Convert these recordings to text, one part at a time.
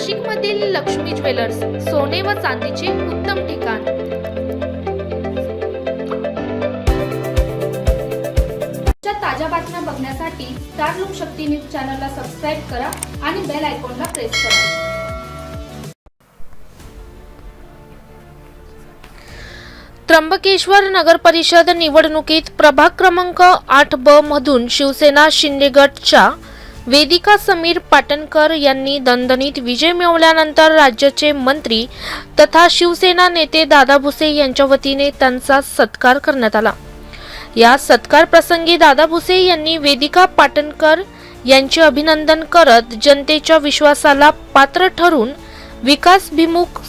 नाशिकमधील लक्ष्मी ज्वेलर्स सोने व चांदीचे उत्तम ठिकाण. ताज्या बातम्या बघण्यासाठी स्टार लोकशक्ती न्यूज चॅनलला सबस्क्राईब करा आणि बेल आयकॉनला प्रेस करा. त्र्यंबकेश्वर नगर परिषद निवडणुकीत प्रभाग क्रमांक आठ ब मधून शिवसेना शिंदे गटच्या वेदिका समीर पाटणकर यांनी दणदणीत विजय मिळवल्यानंतर राज्याचे मंत्री तथा शिवसेना नेते दादा भुसे यांच्या वतीने त्यांचा सत्कार करण्यात आला. या सत्कार प्रसंगी दादा भुसे यांनी वेदिका पाटणकर यांचे अभिनंदन करत जनतेच्या विश्वासाला पात्र ठरून विकासभिमुख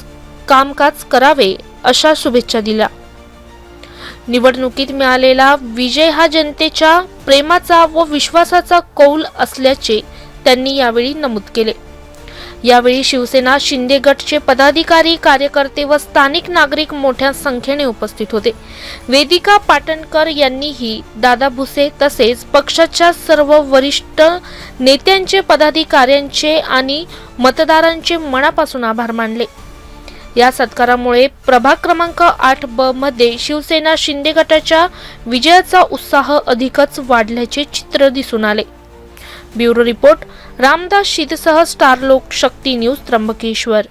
कामकाज करावे अशा शुभेच्छा दिल्या. निवडणुकीत मिळालेला विजय हा जनतेच्या प्रेमाचा व विश्वासाचा कौल असल्याचे त्यांनी यावेळी नमूद केले. यावेळी शिवसेना शिंदे गटचे पदाधिकारी कार्यकर्ते व स्थानिक नागरिक मोठ्या संख्येने उपस्थित होते. वेदिका पाटणकर यांनीही दादा भुसे तसेच पक्षाच्या सर्व वरिष्ठ नेत्यांचे पदाधिकाऱ्यांचे आणि मतदारांचे मनापासून आभार मानले. या सत्कारामुळे प्रभाग क्रमांक आठ ब मध्ये शिवसेना शिंदे गटाच्या विजयाचा उत्साह अधिकच वाढल्याचे चित्र दिसून आले. ब्युरो रिपोर्ट रामदास शीतसह स्टार लोक शक्ती न्यूज त्र्यंबकेश्वर.